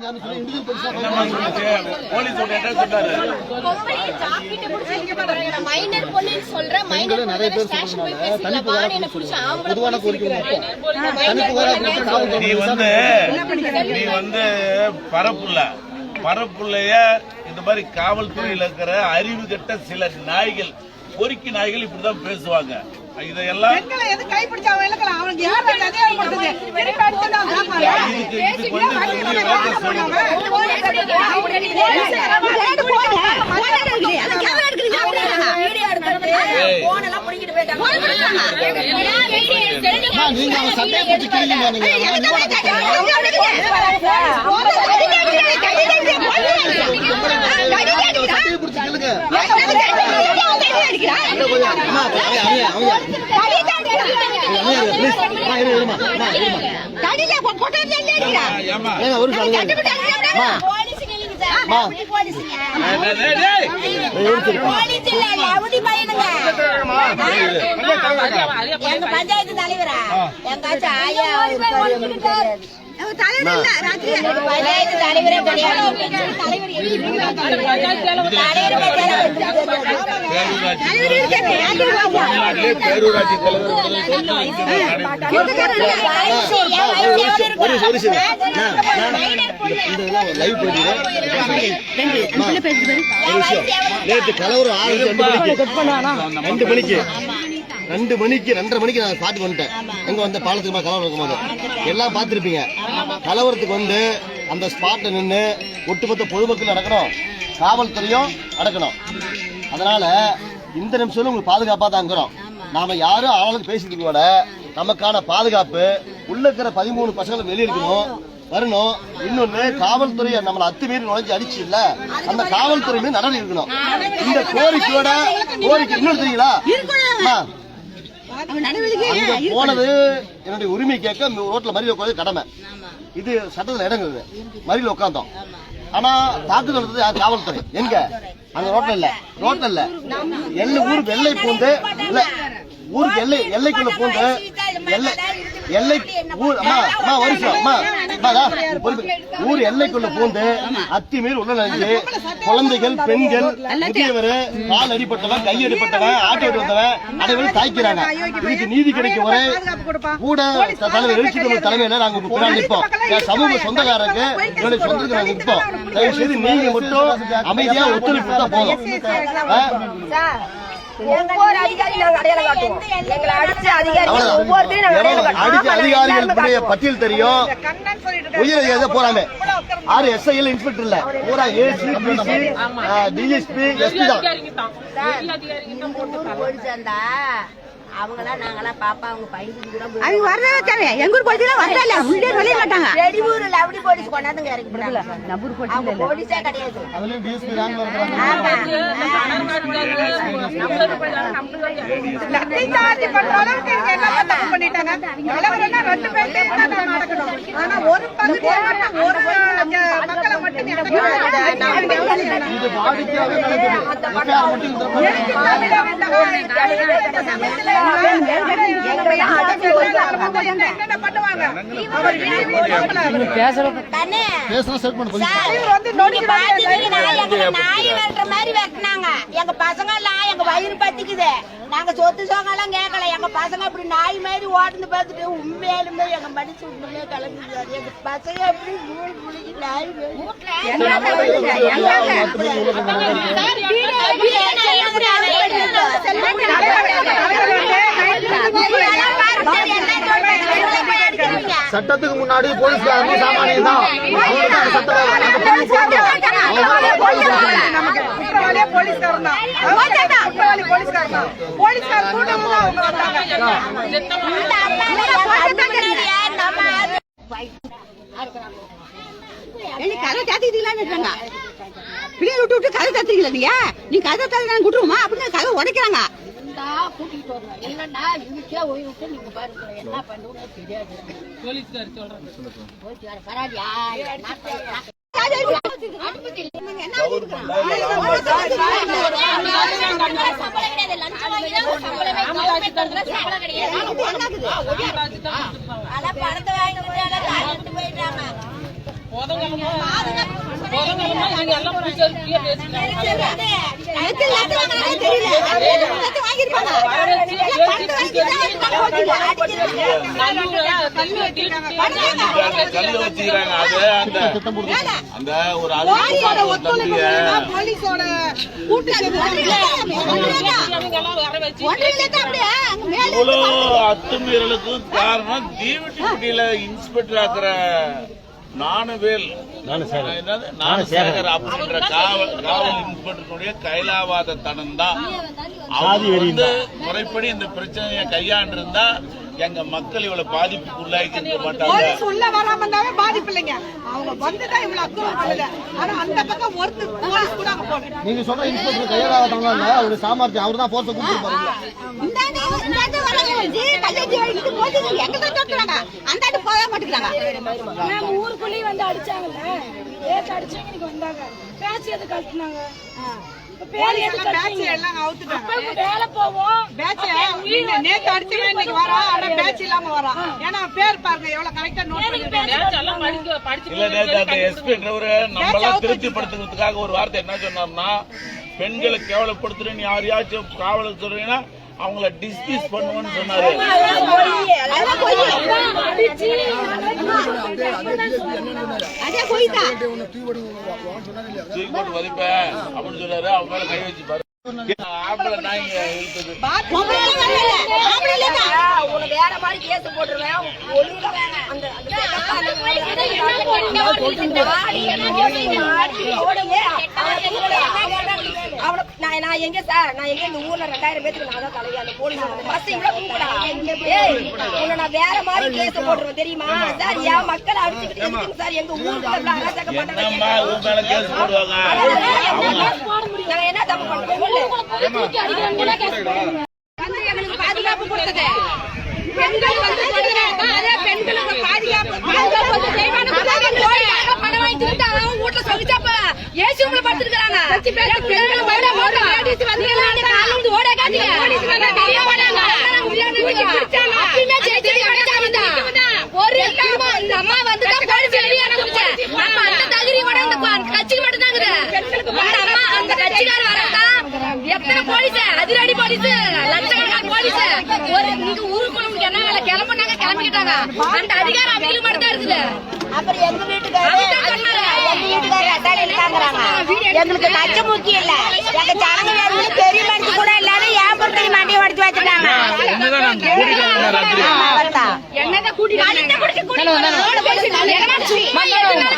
செஞ்சான்னு சொல்லி போலீஸ் நிறைய பேர் தனிப்பு பொதுவான கோரிக்கை நீ வந்து நீ வந்து பரப்புள்ள பரப்புள்ளைய இந்த மாதிரி காவல்துறையில் இருக்கிற அறிவு கட்ட சில நாய்கள் பொறுக்கி நாய்கள் இப்படிதான் பேசுவாங்க. இதையெல்லாம் பெண்களை எது கைப்பிடிச்சு இழுக்கலாம் அவனுக்கு யார் அதிகாரம் கொடுத்தது திருப்பி அடிச்சு. அம்மா, நீங்க அவன் சட்டையை பிடிச்சி கிழிங்க நீங்க அவன் சட்டையை பிடிச்சி கிழுங்க அம்மா அவங்க அவங்க அவங்க ப்ளீஸ் அம்மா இரு இருமா அம்மா இருமா ஏமா ஏங்க ஒரு நிமிஷம் அம்மா அம்மா டேய், டேய், டேய். ஒரு நிமிஷம் எங்க பஞ்சாயத்து தலைவரா எங்காச்சும் ஆயா பேரூராட்சி நேற்று கலவரம் ஆறு ரெண்டு மணிக்கு ரெண்டு மணிக்கு ரெண்டு மணிக்கு ரெண்டரை மணிக்கு நான் ஸ்பாட் வந்துட்டேன் எங்க வந்த பாலத்துக்கு கலவரம் இருக்கும்போது எல்லாம் பார்த்துருப்பீங்க கலவரத்துக்கு வந்து அந்த ஸ்பாட்ல நின்று ஒட்டுமொத்த பொதுமக்கள் நடக்கணும். காவல்துறையும் அடக்கணும் அதனால இந்த நிமிஷம் உங்களுக்கு பாதுகாப்பா தான் இருக்கிறோம் நாம யாரும் ஆளுக்கு பேசிட்டு கூட நமக்கான பாதுகாப்பு உள்ள இருக்கிற பதிமூணு பசங்களை வெளியே இருக்கணும் வரணும். இன்னொன்னு காவல்துறை நம்மள அத்துமீறி நுழைஞ்சு அடிச்சு இல்ல அந்த காவல்துறை மீது நடவடிக்கை இருக்கணும் இந்த கோரிக்கையோட கோரிக்கை இன்னொரு தெரியுங்களா அங்க போனது என்னுடைய உரிமை கேட்க ரோட்ல மறியல் உட்காந்து கடமை. இது சட்டத்துல இடங்குது மறியல் உட்காந்தோம் ஆனா தாக்குதல் நடந்தது யார்? காவல்துறை. எங்க? அங்க ரோட்ல இல்ல. ரோட்ல இல்ல. எல்லை ஊருக்கு எல்லை பூந்து இல்ல ஊருக்கு எல்லை எல்லைக்குள்ள பூந்து எல்லை எல்லை ஊர் அம்மா அம்மா வருஷம் அம்மா. அம்மா, அதா, பொறுப்பு. ஊர் எல்லைக்குள்ள பூந்து அத்துமீறி உள்ள நுழைஞ்சு குழந்தைகள் பெண்கள் முதியவர் கால் அடிப்பட்டவன் கை அடிப்பட்டவன் ஆட்டோ வந்தவன் அனைவரும் தாய்க்கிறாங்க. இதுக்கு நீதி கிடைக்கும் வரை கூட தலைவர் எழுச்சி தமிழ் தலைமையில நாங்க பின்னாடி நிற்போம் என் சமூக சொந்தக்காரருக்கு என்னுடைய சொந்தத்துக்கு நாங்க நிற்போம் தயவு செய்து நீங்க மட்டும் அமைதியா ஒத்துழைப்பு கொடுத்தா போதும்? ஒவ்வொரு அதிகாரியும் நாங்க அடையாளம் காட்டுவோம். எங்களை அடிச்ச அதிகாரி ஒவ்வொருத்தையும் நாங்க அடையாளம். அடிச்ச அதிகாரிகளுடைய பட்டியல் தெரியும். உயர் அதிகாரி போறாமே ஆறு எஸ்ஐஎல் இன்ஸ்பெக்டர் இல்ல. பூரா ஏசி பிசி டிஎஸ்பி எஸ்பி தான். அவங்களாம் நாங்களாம் பாப்பா அவங்க பையனுக்கு கூட அவங்க வரதே தேவை எங்க ஊர் போலீஸ் வரல உள்ளே நுழைய மாட்டாங்க. வெடிவூர் லவடி போலீஸ் கொண்டாந்து இறக்கி போறாங்க அவங்க போலீஸே கிடையாது. அதுலயும் டிஎஸ்பி ரேங்க்ல இருக்கிறாங்க ஆமா. லத்தி சார்ஜ் பண்ற அளவுக்கு இவங்க என்னமா தப்பு பண்ணிட்டாங்க? தலைவர்னா ரெண்டு பேர்த்தையும் தான் நான் நடக்கணும். ஆனா ஒரு பகுதியை மட்டும் ஒரு ஜ- மக்களை மட்டும் நீ அடக்கணும். இது வாடிக்கையாவே நடக்குது நாய் மாதிரி எங்க பசங்க எல்லாம் எங்க வயிறு பத்திக்குது நாங்க சொத்து சோகம் எல்லாம் கேட்கல எங்க பசங்க அப்படி நாய் மாதிரி ஓட்டுந்து பார்த்துட்டு உண்மையாலுமே எங்க மடிச்சு உண்மையிலே கலந்துருக்காரு எங்க பசங்க எப்படி நூல் புளிக்கு நாய் மாதிரி சட்டத்துக்கு முன்னாடி போலீஸ்காரங்க சாமானியம் தான். அவங்க தான் சட்டம் அவங்க போலீஸ் நமக்கு குற்றவாளியே போலீஸ்காரன் தான். கூட்டம் அவங்க வந்தாங்க. கதை தாத்திக்கலான்னு இருக்காங்க பிள்ளைய விட்டு விட்டு கதை தாத்திக்கல நீங்க நீ கதை தாத்தி விட்டுருமா அப்படின்னு கதை உடைக்கிறாங்க. கூட்டிட்டு வரணும் இல்லன்னா இதுக்கே ஓய்வுக்கு நீங்க பாருங்க என்ன பண்ணுவோம்னு தெரியாது. போலீஸ்கார் சொல்றேன் பரவாயில்லையா சம்பளம் கிடையாது கல்லு வச்சுக்கிறாங்க அது அந்த அந்த ஒரு போலீஸோட அது அத்துமீறலுக்கும் காரணம் தீவெட்டிப்பட்டியில இன்ஸ்பெக்டர் ஆக்குற நானுவேல்? ஞானசேகர் அப்படின்ற காவல் காவல் இன்ஸ்பெக்டருடைய கைலாவாத தனம் தான் அவங்க வந்து முறைப்படி இந்த பிரச்சனையை கையாண்டிருந்தா எங்க மக்கள் இவ்வளவு பாதிப்புக்கு உள்ளாக்கி இருக்க மாட்டாங்க. உள்ள வராம இருந்தாவே பாதிப்பு இல்லைங்க. அவங்க வந்துதான் இவ்வளவு அக்குறம் பண்ணுது. ஆனா அந்த பக்கம் ஒருத்தர் போலீஸ் கூட அங்க போகல. நீங்க சொல்ற இன்ஸ்பெக்டர் கையாளாதவங்க இல்ல அவரு சாமர்த்தியம் அவர் தான் போர்ஸை கூப்பிட்டு இந்தாண்ட இந்தாண்ட வராங்க. ஜி, தொட்டுறாங்க. அந்தாண்ட போக மாட்டேங்கிறாங்க. நாங்க ஊருக்குள்ளேயே வந்து அடிச்சாங்கல்ல ஏத்து அடிச்சாங்க இன்னைக்கு வந்தாங்க. எது கழட்டினாங்க இப்ப பேர் பேட்ச் எல்லாம் அவுத்துட்டாங்க. வேலை போவோம். பேட்ச் நேத்து அடிச்சவன் இன்னைக்கு வரா ஆனா பேட்ச் இல்லாம வரா ஏன்னா பேர் பாருங்க எவ்வளவு கரெக்டா நோட் பண்ணிருக்காங்க இல்ல நேத்து அந்த திருப்திப்படுத்துறதுக்காக ஒரு வார்த்தை என்ன சொன்னார்னா பெண்களை கேவலப்படுத்துறேன்னு யாரையாச்சும் காவல் சொல்றீங்கன்னா அவங்கள டிஸ்மிஸ் பண்ணுவோம்னு சொன்னாரு அடிச்சு அதே போயிட்டா தூக்கி போட்டு மதிப்பேன் அப்படின்னு சொன்னாரு அவங்க மேல கை வச்சு பாரு இழுத்தது. உனக்கு வேற மாதிரி கேஸ் போட்டுருவேன் அந்த அவள நான் நான் எங்க சார் நான் எங்க இந்த ஊர்ல ரெண்டாயிரம் பேத்துக்கு நான் தான் தலைவி. அந்த போலீஸ் பஸ் இவ்வளவு கூப்பிடா. ஏய் உன்னை நான் வேற மாதிரி கேஸ் போட்டுருவேன் தெரியுமா? சார் என் மக்களை அடிச்சுக்கிட்டு சார் எங்க ஊர்ல இவ்வளவு அராஜகம் பண்றாங்க நான் என்ன தப்பு எங்களுக்கு பாதுகாப்பு கொடுத்தது. பெண்கள் வந்து. அதே பெண்களுக்கு பாதுகாப்பு பாதுகாப்பு பணம் வாங்கி திருட்டு அவன் வீட்டுல சொல்லிச்சாப்ப ஏசி ரூம்ல படுத்துருக்காங்க ஒரு இந்த அம்மா வந்து அந்த கட்சிக்கு கட்சிக்கார வரதா எத்தனை போலீஸ் அதிரடி போலீஸ் லட்சக்கணக்கான போலீஸ் ஒரு இங்க ஊருக்குள்ள உங்களுக்கு என்ன வேலை கிளம்புனாங்க கிளம்பிக்கிட்டாங்க அந்த அதிகாரம் அவங்களுக்கு மட்டும் தான் இருக்குது அப்புறம் எங்க வீட்டுக்காரரு? எங்க வீட்டுக்காரரு அசாலியில தாங்குறாங்க. எங்களுக்கு கச்ச முக்கியம் இல்ல. எங்க ஜனங்க யாருமே பெரிய மனுஷி கூட இல்லாத ஏன் பொருத்தையும் மண்டியை உடச்சு வச்சுட்டாங்க. கூட்டிட்டு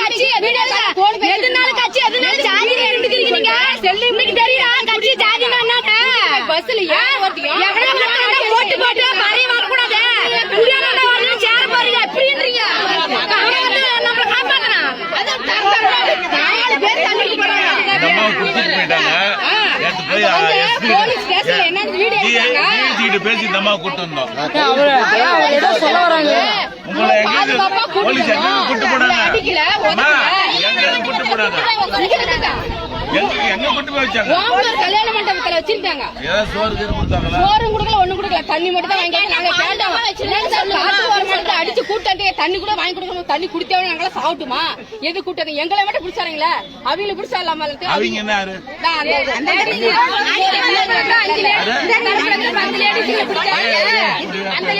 கட்சி எதுனால கட்சி எதுனால ஜாதி எடுக்கிறீங்க நீங்க செல்லு இன்னைக்கு தெரியுதா? கட்சி ஜாதி பஸ்ல ஏன் ஓட்டு போட்டு பறைய வரக்கூடாது குடியானோட வரணும் சேர போறீங்க எப்படின்றீங்க நம்மள காப்பாத்தணும் நாலு பேர் தள்ளிட்டு போறாங்க இந்த அம்மாவை கொடுத்துட்டு போயிட்டாங்க. நேத்து போய் போலீஸ் ஸ்டேஷன்ல என்னன்னு வீடியோ எடுத்தாங்க. கிட்ட பேசி இந்த கூட்டு வந்தோம். உங்களை எங்க போலீஸ் எங்க போனாங்க. எங்க கூட்டு போனாங்க? எங்க போய் வச்சாங்க? கல்யாண மண்டபத்துல வச்சிருக்காங்க. சோறு கொடுக்கல ஒண்ணும் கொடுக்கல. தண்ணி மட்டும் தான் வாங்கி நாங்க கேட்டோம். அடிச்சு கூட்டாங்க தண்ணி கூட வாங்கி கொடுக்கணும் தண்ணி குடித்தவங்க நாங்கள சாப்பிட்டுமா? எது கூட்டாங்க எங்களை மட்டும் பிடிச்சாருங்களே அவங்களை பிடிச்சா இல்லாம. அவங்க என்ன அந்த- அந்த ladies- அஞ்சு ladies- அந்த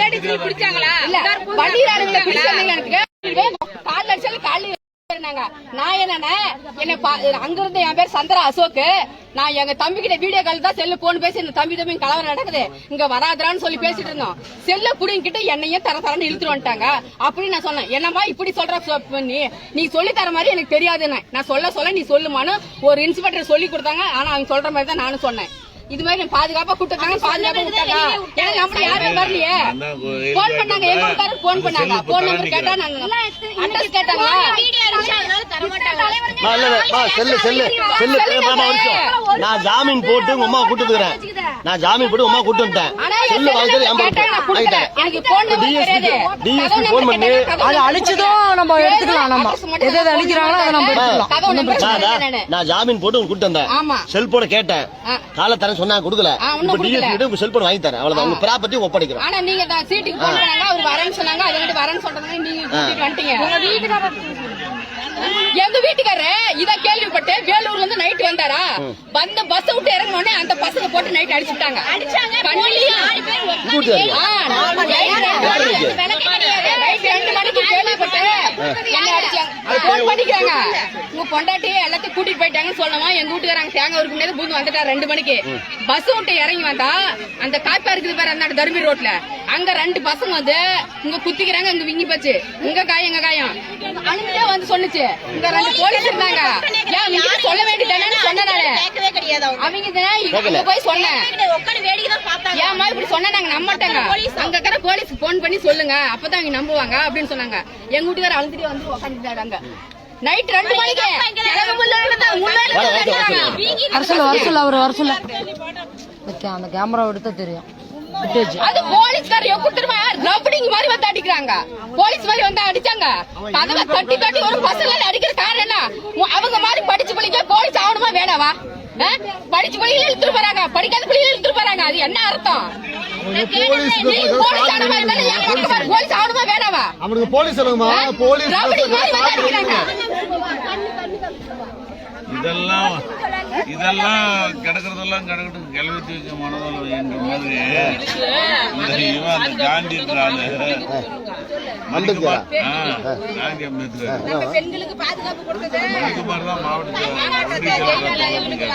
கால் நான் என்னன்னா என்ன பா- அங்க இருந்து என் பேர் சந்திரா அசோக் நான் எங்க தம்பி கிட்ட வீடியோ கால் தான் செல்லு போன் பேசி இந்த தம்பி தம்பி கலவரம் நடக்குது. இங்க வராதரான்னு சொல்லி பேசிட்டு இருந்தோம். செல்ல புடிங்கிட்டு என்னையும் தர தரன்னு இழுத்துட்டு வந்துட்டாங்க. அப்படின்னு நான் சொன்னேன். என்னம்மா இப்படி சொல்ற சொ- நீ நீ சொல்லி தர மாதிரி எனக்கு தெரியாதுன்னு. நான் சொல்ல சொல்ல நீ சொல்லுமான்னு ஒரு இன்ஸ்பெக்டர் சொல்லி கொடுத்தாங்க. ஆனா அவங்க சொல்ற மாதிரி தான் நானும் சொன்னேன். இது மாதிரி நான் பாதுகாப்பா கூட்டாங்க பாதுகாப்பா விட்டாங்க. ஏன்னா நம்மள யாரும் வரலையே. போன் பண்ணாங்க எங்க போன் பண்ணாங்க. போன் நம்பர் கேட்டா நாங்க அட்ரஸ் கேட்டாங்க மா, இல்ல, மா, செல்லு செல்லு செல்லு. நான் ஜாமீன் போட்டு உங்க அம்மா கூட்டு நான் ஜாமீன் போட்டு அம்மா கூட்டு வந்துட்டேன். செல்லு வாங்கி கொடுக்கல. எனக்கு போன் பண்ணி. அதை அழிச்சதும் நம்ம எடுத்துக்கலாம் நம்ம. எது எது அழிக்கிறாங்களோ அதை நம்ம எடுத்துக்கலாம். நான். ஜாமீன் போட்டு உங்க கூட்டு வந்தேன். கேட்டேன். காலை தரேன் சொன்னாங்க கொடுக்கல. இப்ப. டிஎஸ்பி உங்க செல்போன் வாங்கி தரேன். அவ்வளவுதான். உங்க ப்ராப்பர்ட்டி ஒப்படைக்கிறேன் ஆனா நீங்க தான் சீட்டுக்கு போன் பண்ணாங்க அவர் வரேன்னு சொன்னாங்க. அது வந்து வரேன்னு சொல்றாங்க நீங்க கூட்டிட்டு வந்துட்டீங்க. எங்க வீட்டுக்காரரு இத கேள்விப்பட்டு வேலூர்ல இருந்து நைட் வந்தாரா? வந்து பஸ் விட்டு இறங்கின உடனே அந்த பசங்க போட்டு நைட் அடிச்சுட்டாங்க. அடிச்சாங்க. ரெண்டு மணிக்கு கேள்விப்பட்டு என்ன அடிச்சாங்க. போன் பண்ணிக்கிறாங்க. உங்க பொண்டாட்டி எல்லாத்தையும் கூட்டிட்டு போயிட்டாங்கன்னு சொல்லணுமா? எங்க வீட்டுக்காரங்க தேங்காய் இருக்கு முன்னாடி பூந்து வந்துட்டாரு ரெண்டு மணிக்கு. பஸ் விட்டு இறங்கி வந்தா அந்த காப்பா இருக்குது பாரு அந்த தருமி ரோட்ல. அங்க ரெண்டு பசங்க வந்து இங்க குத்திக்கிறாங்க இங்க விங்கி போச்சு. உங்க காயம் எங்க காயம். அனுப்பிட்டே வந்து சொன்னுச்சு. இங்க ரெண்டு போலீஸ் இருந்தாங்க. ஏன் நீங்க சொல்ல வேண்டியதானே சொன்னேன் நானு கேட்கவே கிடையாது அவங்க. போய் சொன்னேன். உட்காந்து வேடிக்கை தான் பார்த்தாங்க. ஏமா இப்படி சொன்னா நாங்க நம்ப மாட்டாங்க அங்க இருக்கிற போலீஸ்க்கு போன் பண்ணி சொல்லுங்க. அப்பதான் அவங்க நம்புவாங்க அப்படின்னு சொன்னாங்க. எங்க வீட்டுக்கார அழுதுட்டு வந்து உட்காந்துட்டாரு அங்க. நைட் ரெண்டு மணிக்கு. வர சொல்ல வர சொல்ல அவர் வர சொல்ல. இந்த கே- அந்த கேமரா எடுத்தா தெரியும். விட்டேஜ் அது போலீஸ்கார எப்படி தெரியுமா ரவுடிங் மாதிரி வந்து அடிக்கிறாங்க. போலீஸ் மாதிரி வந்து அடிச்சாங்க. கதவை தட்டி தட்டி ஒரு பசங்க அடிக்கிற காரணம் என்ன? அவங்க மாதிரி படிச்சு படிக்க போலீஸ் ஆகணுமா வேணாவா? படிச்சு பிள்ளைகள் இழுத்துட்டு போறாங்க. படிக்காத பிள்ளைகள் இழுத்துட்டு போறாங்க. அது என்ன அர்த்தம்? போலீஸ் ஆகணுமா வேணாவா? அவனுக்கு போலீஸ் போலீஸ் இதெல்லாம் இதெல்லாம் கிடக்குறதெல்லாம் கிடக்கட்டும். கிளவிட்டு வைக்க மனதில் என்ற மாதிரி. இந்த இவன் அந்த காந்தி மண்டபத்தியா? காந்தி அம்பேத்கர். நம்ம பெண்களுக்கு பாதுகாப்பு கொடுத்தது. மணிக்குமார் தான் மாவட்ட அந்த